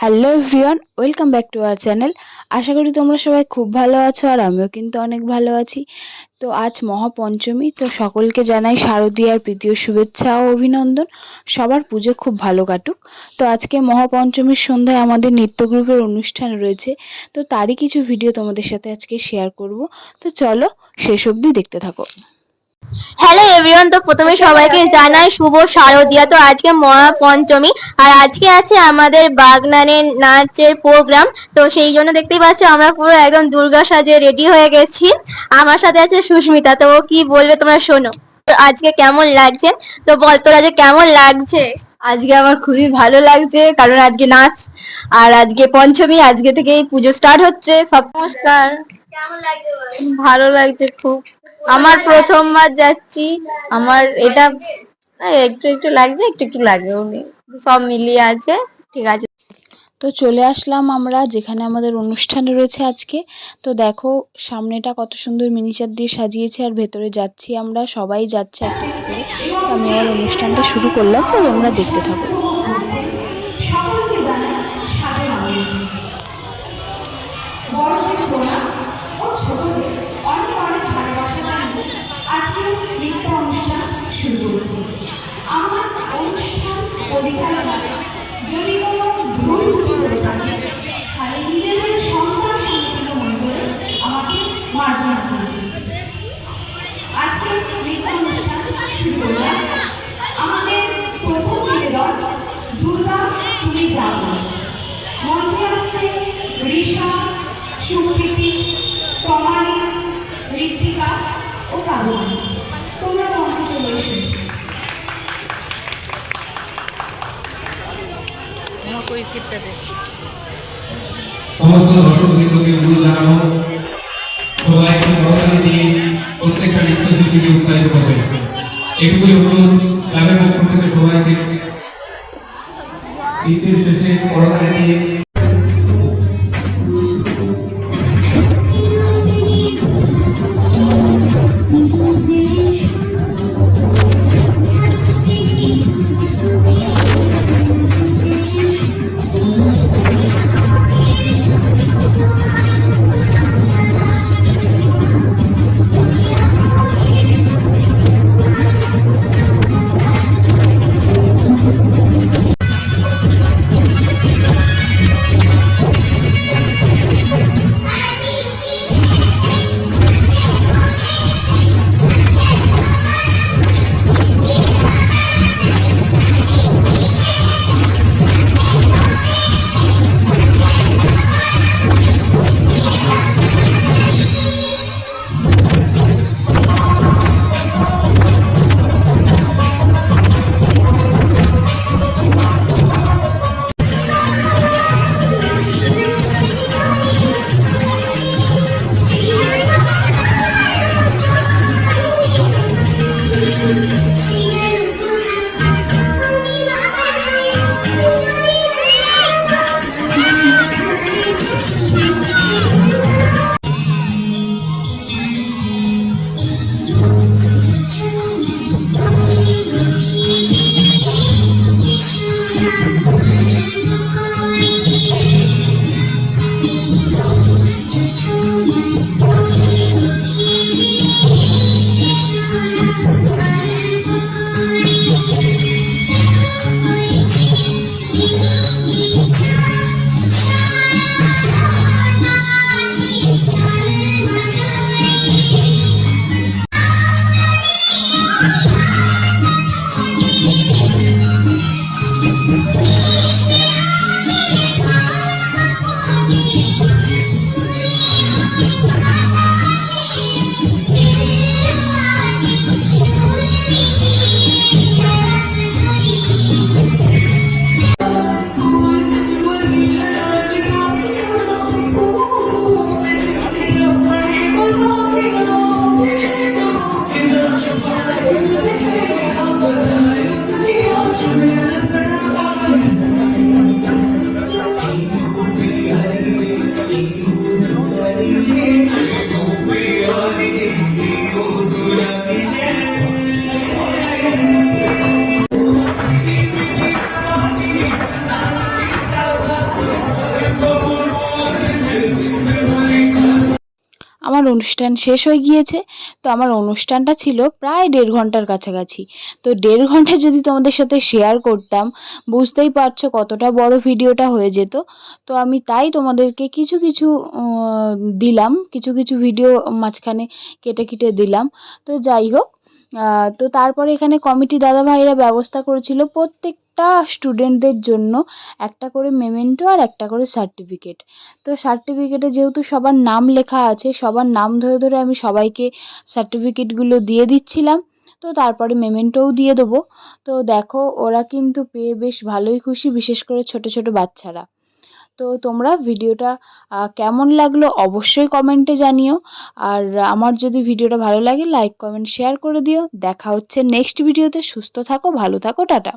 Hello everyone welcome back to our channel আশা করি তোমরা সবাই খুব ভালো আছো আর আমিও কিন্তু অনেক ভালো আছি। তো আজ মহাপঞ্চমী, তো সকলকে জানাই শারদীয়ার প্রীতীয় শুভেচ্ছা ও অভিনন্দন। সবার পুজো খুব ভালো কাটুক। তো আজকে মহাপঞ্চমীর সন্ধ্যায় আমাদের নৃত্য গ্রুপের অনুষ্ঠান রয়েছে। তো তারই কিছু ভিডিও তোমাদের সাথে আজকে শেয়ার করব। তো চলো শেষ অবধি দেখতে থাকো। হ্যালো এভরিওয়ান তো প্রথমে সবাইকে জানাই শুভ শারদিয়া। তো আজকে মহা পঞ্চমী আর আজকে আছে আমাদের বাগনানের নাচের প্রোগ্রাম তো সেই জন্য দেখতেই পাচ্ছ আমরা পুরো একদম দুর্গা সাজে রেডি হয়ে গেছি। আমার সাথে আছে সুস্মিতা তো ও কি বলবে তোমরা শোনো। তো আজকে কেমন লাগছে? তো বল তোরা যে কেমন লাগছে? আজকে আমার খুবই ভালো লাগছে কারণ আজকে নাচ আর আজকে পঞ্চমী আজকে থেকেই পুজো স্টার্ট হচ্ছে সব নমস্কার। কেমন লাগছে ভালো লাগছে খুব। আমার প্রথমবার যাচ্ছি। আমার এটা একটু একটু লাগছে, একটু একটু লাগেও উনি সব মিলিয়ে আছে, ঠিক আছে। তো চলে আসলাম আমরা, যেখানে আমাদের অনুষ্ঠান রয়েছে আজকে। তো দেখো, সামনেটা কত সুন্দর মিনিচার দিয়ে সাজিয়েছে আর ভেতরে যাচ্ছি আমরা, সবাই যাচ্ছে একটা করে। তো আমি আমার অনুষ্ঠানটা শুরু করলাম, তো তোমরা দেখতে থাকো। পরিচালনায় যদি ভুল ত্রুটি থাকে, তাহলে নিজেদের সম্মান সংকীর্ণ মনে আমাকে মার্জনা করবে আজকে শুরু করলাম। প্রথম নিবেদন, দুর্গা, তুমি যাও। মঞ্চে আসছে ঋষা সুপ্রীতি কমালি, ঋত্বিকা ও কাবুলি তোমরা মঞ্চে চলে এসো। সমস্ত দর্শক বৃন্দকে অনুরোধ জানাব, সবাই সহকারী দিয়ে প্রত্যেকটা নৃত্যশিল্পীকে উৎসাহিত করবে। এটুকুই অনুরোধ, ক্লাবের পক্ষ থেকে সবাইকে। নৃত্যের শেষে করোনা দিয়ে Amém. অনুষ্ঠান শেষ হয়ে গিয়েছে। তো আমার অনুষ্ঠানটা ছিল প্রায় দেড় ঘণ্টার কাছাকাছি। তো দেড় ঘণ্টা যদি তোমাদের সাথে শেয়ার করতাম, বুঝতেই পারছ কতটা বড় ভিডিওটা হয়ে যেত। তো আমি তাই তোমাদেরকে কিছু কিছু দিলাম, কিছু কিছু ভিডিও মাঝখানে কেটে কেটে দিলাম। তো যাই হোক তো তারপরে এখানে কমিটি দাদা ভাইরা ব্যবস্থা করেছিল প্রত্যেকটা স্টুডেন্টদের জন্য একটা করে মেমেন্টো আর একটা করে সার্টিফিকেট তো সার্টিফিকেটে যেহেতু সবার নাম লেখা আছে, সবার নাম ধরে ধরে আমি সবাইকে সার্টিফিকেটগুলো দিয়ে দিচ্ছিলাম। তো তারপরে মেমেন্টোও দিয়ে দেবো। তো দেখো, ওরা কিন্তু পেয়ে বেশ ভালোই খুশি, বিশেষ করে ছোট ছোট বাচ্চারা। তো তোমরা ভিডিওটা কেমন লাগল অবশ্যই কমেন্টে জানিও। আর আমার যদি ভিডিওটা ভালো লাগে, লাইক, কমেন্ট, শেয়ার করে দিও। দেখা হচ্ছে নেক্সট ভিডিওতে। সুস্থ থাকো, ভালো থাকো, টাটা।